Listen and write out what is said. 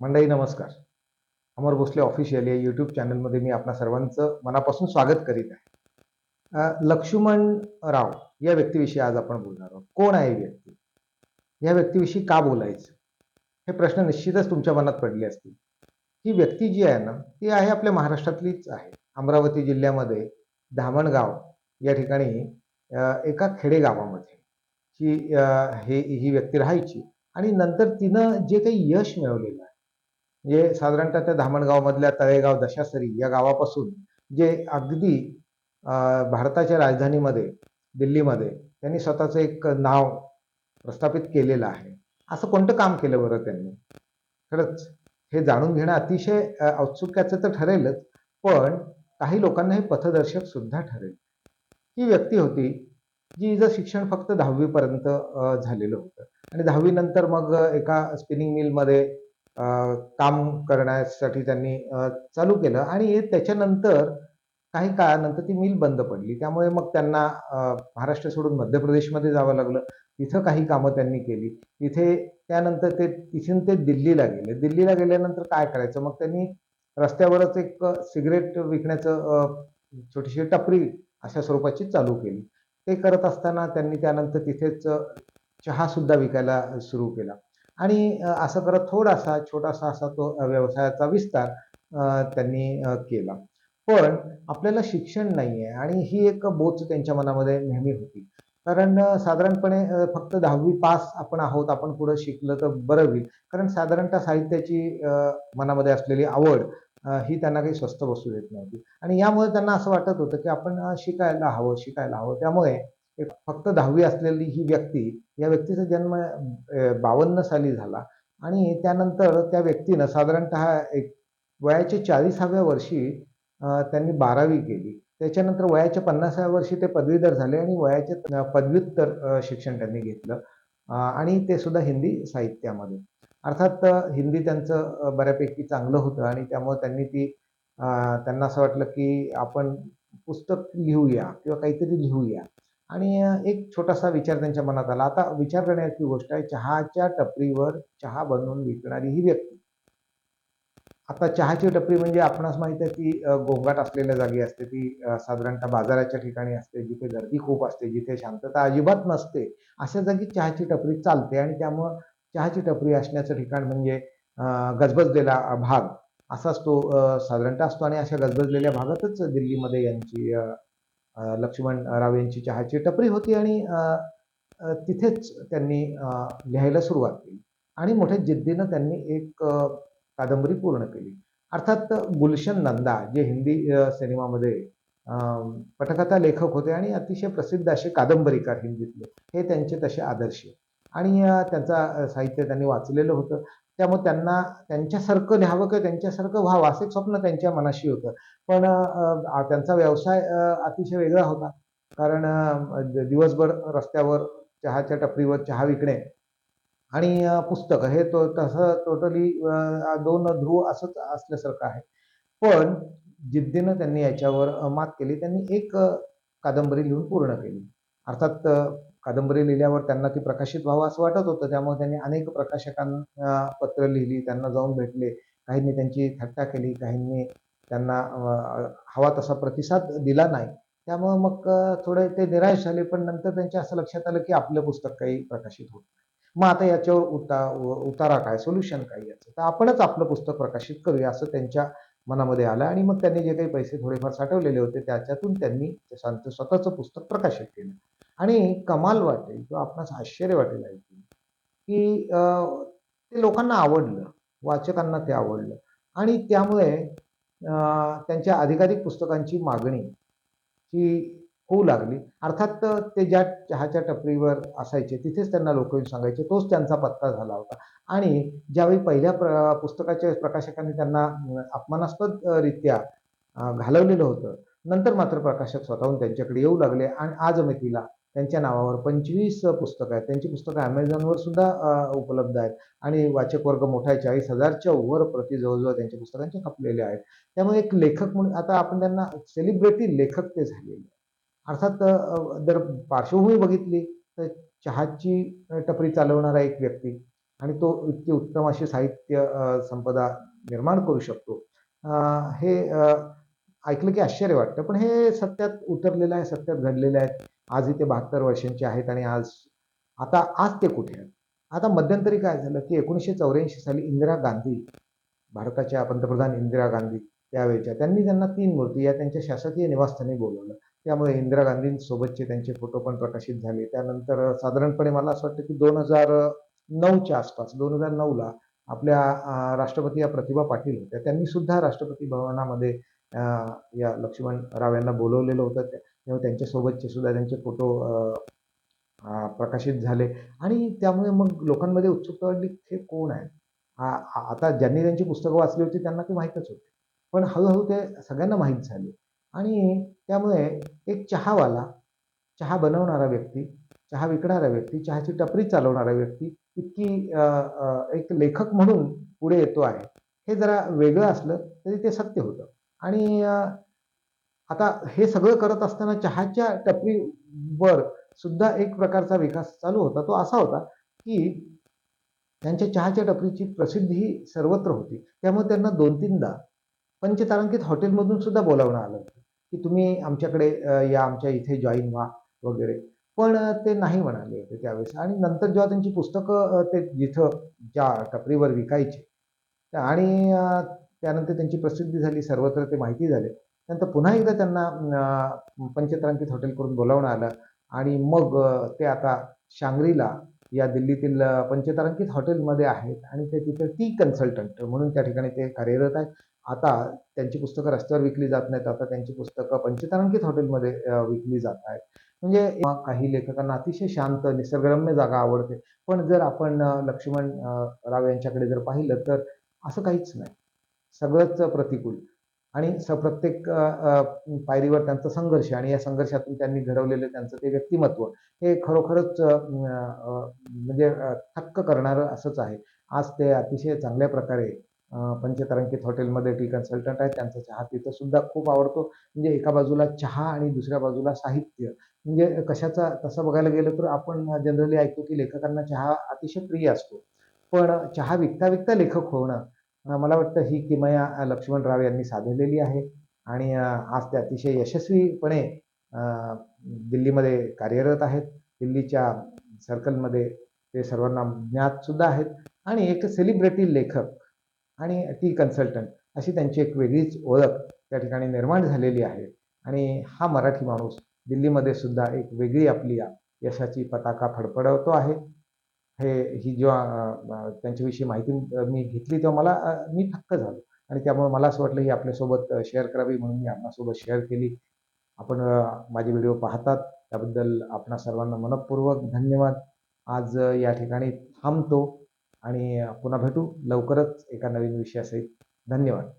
मंडई नमस्कार. अमर भोसले ऑफिशियल या यूट्यूब चॅनलमध्ये मी आपणा सर्वांचं मनापासून स्वागत करीत आहे. लक्ष्मण राव या व्यक्तीविषयी आज आपण बोलणार आहोत. कोण आहे व्यक्ती? या व्यक्तीविषयी का बोलायचं? हे प्रश्न निश्चितच तुमच्या मनात पडले असतील. ही व्यक्ती जी आहे ना ती आहे आपल्या महाराष्ट्रातलीच आहे. अमरावती जिल्ह्यामध्ये धामणगाव या ठिकाणी एका खेडेगावामध्ये ही हे ही व्यक्ती राहायची. आणि नंतर तिनं जे काही यश मिळवलेलं आहे जे साधारणतः त्या धामणगावमधल्या तळेगाव दशासरी या गावापासून जे अगदी भारताच्या राजधानीमध्ये दिल्लीमध्ये त्यांनी स्वतःचं एक नाव प्रस्थापित केलेलं आहे. असं कोणतं काम केलं बरं त्यांनी? खरंच हे जाणून घेणं अतिशय औत्सुक्याचं तर ठरेलच पण काही लोकांना हे पथदर्शक सुद्धा ठरेल. ही व्यक्ती होती जी हिचं शिक्षण फक्त दहावीपर्यंत झालेलं होतं. आणि दहावीनंतर मग एका स्पिनिंग मिलमध्ये काम करण्यासाठी त्यांनी चालू केलं. आणि त्याच्यानंतर काही काळानंतर ती मिल बंद पडली. त्यामुळे मग त्यांना महाराष्ट्र सोडून मध्य प्रदेशमध्ये जावं लागलं. तिथं काही कामं त्यांनी केली. तिथे त्यानंतर ते तिथून ते दिल्लीला गेले. दिल्लीला गेल्यानंतर काय करायचं? मग त्यांनी रस्त्यावरच एक सिगरेट विकण्याचं छोटीशी टपरी अशा स्वरूपाची चालू केली. ते करत असताना त्यांनी त्यानंतर तिथेच चहासुद्धा चहा सुद्धा विकायला सुरू केला. आणि असं करत थोडासा छोटासा असा तो व्यवसायाचा विस्तार त्यांनी केला. पण आपल्याला शिक्षण नाही आहे आणि ही एक बोच त्यांच्या मनामध्ये नेहमी होती. कारण साधारणपणे फक्त दहावी पास आपण आहोत आपण पुढं शिकलं तर बरं होईल. कारण साधारणतः साहित्याची मनामध्ये असलेली आवड ही त्यांना काही स्वस्त बसू देत नव्हती. आणि यामुळे त्यांना असं वाटत होतं की आपण शिकायला हवं शिकायला हवं. त्यामुळे एक फक्त दहावी असलेली ही व्यक्ती या व्यक्तीचा जन्म बावन्न साली झाला. आणि त्यानंतर त्या व्यक्तीनं साधारणतः एक वयाच्या चाळीसाव्या वर्षी त्यांनी बारावी केली. त्याच्यानंतर वयाच्या पन्नासाव्या वर्षी ते पदवीधर झाले आणि वयाचे पदव्युत्तर शिक्षण त्यांनी घेतलं. आणि ते सुद्धा हिंदी साहित्यामध्ये. अर्थात हिंदी त्यांचं बऱ्यापैकी चांगलं होतं आणि त्यामुळे त्यांनी ती त्यांना असं वाटलं की आपण पुस्तक लिहूया किंवा काहीतरी लिहूया. आणि एक छोटासा विचार त्यांच्या मनात आला. आता विचार करण्याची गोष्ट आहे चहाच्या टपरीवर चहा बनवून विकणारी ही व्यक्ती. आता चहाची टपरी म्हणजे आपणास माहीत आहे की गोंगाट असलेल्या जागी असते ती साधारणतः बाजाराच्या ठिकाणी असते जिथे गर्दी खूप असते जिथे शांतता अजिबात नसते अशा जागी चहाची टपरी चालते आणि त्यामुळं चहाची टपरी असण्याचं ठिकाण म्हणजे गजबजलेला भाग. असाच तो साधारणतः असतो आणि अशा गजबजलेल्या भागातच दिल्लीमध्ये यांची लक्ष्मण राव यांची चहाची टपरी होती आणि तिथेच त्यांनी लिहायला सुरुवात केली. आणि मोठ्या जिद्दीनं त्यांनी एक कादंबरी पूर्ण केली. अर्थात गुलशन नंदा जे हिंदी सिनेमामध्ये पटकथा लेखक होते आणि अतिशय प्रसिद्ध असे कादंबरीकार हिंदीतले हे त्यांचे तसे आदर्श. आणि त्यांचा साहित्य त्यांनी वाचलेलं होतं. त्यामुळे त्यांना त्यांच्यासारखं लिहावं किंवा त्यांच्यासारखं व्हावं असं एक स्वप्न त्यांच्या मनाशी होतं. पण त्यांचा व्यवसाय अतिशय वेगळा होता. कारण दिवसभर रस्त्यावर चहाच्या टपरीवर चहा विकणे आणि पुस्तक पुस्तकं हे तो तसं टोटली दोन ध्रुव असंच असल्यासारखं आहे. पण जिद्दीनं त्यांनी याच्यावर मात केली. त्यांनी एक कादंबरी लिहून पूर्ण केली. अर्थात कादंबरी लिहिल्यावर त्यांना ती प्रकाशित व्हावं असं वाटत होतं. त्यामुळे त्यांनी अनेक प्रकाशकांना पत्र लिहिली त्यांना जाऊन भेटले. काहींनी त्यांची थट्टा केली काहींनी त्यांना हवा तसा प्रतिसाद दिला नाही. त्यामुळं मग थोडे ते निराश झाले पण नंतर त्यांच्या असं लक्षात आलं की आपलं पुस्तक काही प्रकाशित होत नाही. मग आता याच्यावर उता उतारा काय सोल्युशन काय याचं? तर आपणच आपलं पुस्तक प्रकाशित करूया असं त्यांच्या मनामध्ये आलं आणि मग त्यांनी जे काही पैसे थोडेफार साठवलेले होते त्याच्यातून त्यांनी त्यांचं स्वतःचं पुस्तक प्रकाशित केलं. आणि कमाल वाटेल किंवा आपणास आश्चर्य वाटेल ऐकून की ते लोकांना आवडलं वाचकांना ते आवडलं. आणि त्यामुळे त्यांच्या अधिकाधिक पुस्तकांची मागणी ही होऊ लागली. अर्थात ते ज्या चहाच्या टपरीवर असायचे तिथेच त्यांना लोक येऊन सांगायचे तोच त्यांचा पत्ता झाला होता. आणि ज्यावेळी पहिल्या प्र पुस्तकाच्या प्रकाशकांनी त्यांना अपमानास्पदरित्या अपमानास्पद रित्या घालवलेलं होतं नंतर मात्र प्रकाशक स्वतःहून त्यांच्याकडे येऊ लागले आणि आज मितीला त्यांच्या नावावर पंचवीस पुस्तकं आहेत. त्यांची पुस्तकं ॲमेझॉनवर सुद्धा उपलब्ध आहेत. आणि वाचक वर्ग मोठा आहे चाळीस हजारच्या वर प्रति जवळजवळ त्यांच्या पुस्तकांच्या खपलेल्या आहेत. त्यामुळे एक लेखक म्हणून आता आपण त्यांना सेलिब्रिटी लेखक ते झालेले अर्थात जर पार्श्वभूमी बघितली तर चहाची टपरी चालवणारा एक व्यक्ती आणि तो इतकी उत्तम अशी साहित्य संपदा निर्माण करू शकतो. हे ऐकलं की आश्चर्य वाटतं. पण हे सत्यात उतरलेलं आहे सत्यात घडलेलं आहे. आजही ते बहात्तर वर्षांचे आहेत आणि आज आता आज ते कुठे आहेत? आता मध्यंतरी काय झालं की एकोणीसशे चौऱ्याऐंशी साली इंदिरा गांधी भारताच्या पंतप्रधान इंदिरा गांधी त्यावेळेच्या त्यांनी त्यांना तीन मूर्ती या त्यांच्या शासकीय निवासस्थानी बोलवलं. त्यामुळे इंदिरा गांधींसोबतचे त्यांचे फोटो पण प्रकाशित झाले. त्यानंतर साधारणपणे मला असं वाटतं की दोन हजार नऊच्या आसपास दोन हजार नऊला आपल्या राष्ट्रपती या प्रतिभा पाटील होत्या. त्यांनी सुद्धा राष्ट्रपती भवनामध्ये या लक्ष्मण राव यांना बोलवलेलं होतं. त्या- तेव्हा त्यांच्यासोबतचे सुद्धा त्यांचे फोटो प्रकाशित झाले. आणि त्यामुळे मग लोकांमध्ये उत्सुकता वाटली हे कोण आहे? आता ज्यांनी त्यांची पुस्तकं वाचली होती त्यांना ते माहीतच होते. पण हळूहळू ते सगळ्यांना माहीत झाले. आणि त्यामुळे एक चहावाला चहा बनवणारा व्यक्ती चहा विकणारा व्यक्ती चहाची टपरी चालवणारा व्यक्ती इतकी एक लेखक म्हणून पुढे येतो आहे. हे जरा वेगळं असलं तरी ते सत्य होतं. आणि आता हे सगळं करत असताना चहाच्या टपरीवर सुद्धा एक प्रकारचा विकास चालू होता. तो असा होता की त्यांच्या चहाच्या टपरीची प्रसिद्धी ही सर्वत्र होती. त्यामुळे त्यांना दोन तीनदा पंचतारांकित हॉटेलमधून सुद्धा बोलावणं आलं होतं की तुम्ही आमच्याकडे या आमच्या इथे जॉईन व्हा वगैरे. पण ते नाही म्हणाले होते त्यावेळेस. आणि नंतर जेव्हा त्यांची पुस्तकं ते जिथं ज्या टपरीवर विकायचे आणि त्यानंतर त्यांची प्रसिद्धी झाली सर्वत्र ते माहिती झाले नंतर पुन्हा एकदा त्यांना अ, पंचतारांकित हॉटेल करून बोलावणं आलं आणि मग ते आता शांग्रीला या दिल्लीतील पंचतारांकित हॉटेलमध्ये आहेत आणि ते तिथे टी कन्सल्टंट म्हणून त्या ठिकाणी ते कार्यरत आहेत. आता त्यांची पुस्तकं रस्त्यावर विकली जात नाहीत आता त्यांची पुस्तकं पंचतारांकित हॉटेलमध्ये विकली जात आहेत. म्हणजे काही लेखकांना अतिशय शांत निसर्गरम्य जागा आवडते. पण जर आपण लक्ष्मण राव यांच्याकडे जर पाहिलं तर असं काहीच नाही. सगळंच प्रतिकूल. आणि स प्रत्येक पायरीवर त्यांचा संघर्ष आणि या संघर्षातून त्यांनी घडवलेलं त्यांचं ते व्यक्तिमत्व हे खरोखरच म्हणजे थक्क करणारं असंच आहे. आज ते अतिशय चांगल्या प्रकारे पंचतारांकित हॉटेलमध्ये टी कन्सल्टंट आहेत. त्यांचा चहा तिथं सुद्धा खूप आवडतो. म्हणजे एका बाजूला चहा आणि दुसऱ्या बाजूला साहित्य. म्हणजे कशाचा तसं बघायला गेलं तर आपण जनरली ऐकतो की लेखकांना चहा अतिशय प्रिय असतो. पण चहा विकता विकता लेखक होणं मला वाटतं ही किमया लक्ष्मणराव यांनी साधलेली आहे. आणि आज ते अतिशय यशस्वीपणे दिल्लीमध्ये कार्यरत आहेत. दिल्लीच्या सर्कलमध्ये ते सर्वांना ज्ञातसुद्धा आहेत. आणि एक सेलिब्रिटी लेखक आणि टी कन्सल्टंट अशी त्यांची एक वेगळीच ओळख त्या ठिकाणी निर्माण झालेली आहे. आणि हा मराठी माणूस दिल्लीमध्ये सुद्धा एक वेगळी आपली यशाची पताका फडफडवतो आहे. हे ही जेव्हा त्यांच्याविषयी माहिती मी घेतली तेव्हा मला मी थक्क झालो. आणि त्यामुळे मला असं वाटलं ही आपल्यासोबत शेअर करावी म्हणून मी आपणासोबत शेअर केली. आपण माझे व्हिडिओ पाहतात. त्याबद्दल आपणा सर्वांना मनपूर्वक धन्यवाद. आज या ठिकाणी थांबतो आणि पुन्हा भेटू. लवकरच एका नवीन विषयासहित. धन्यवाद.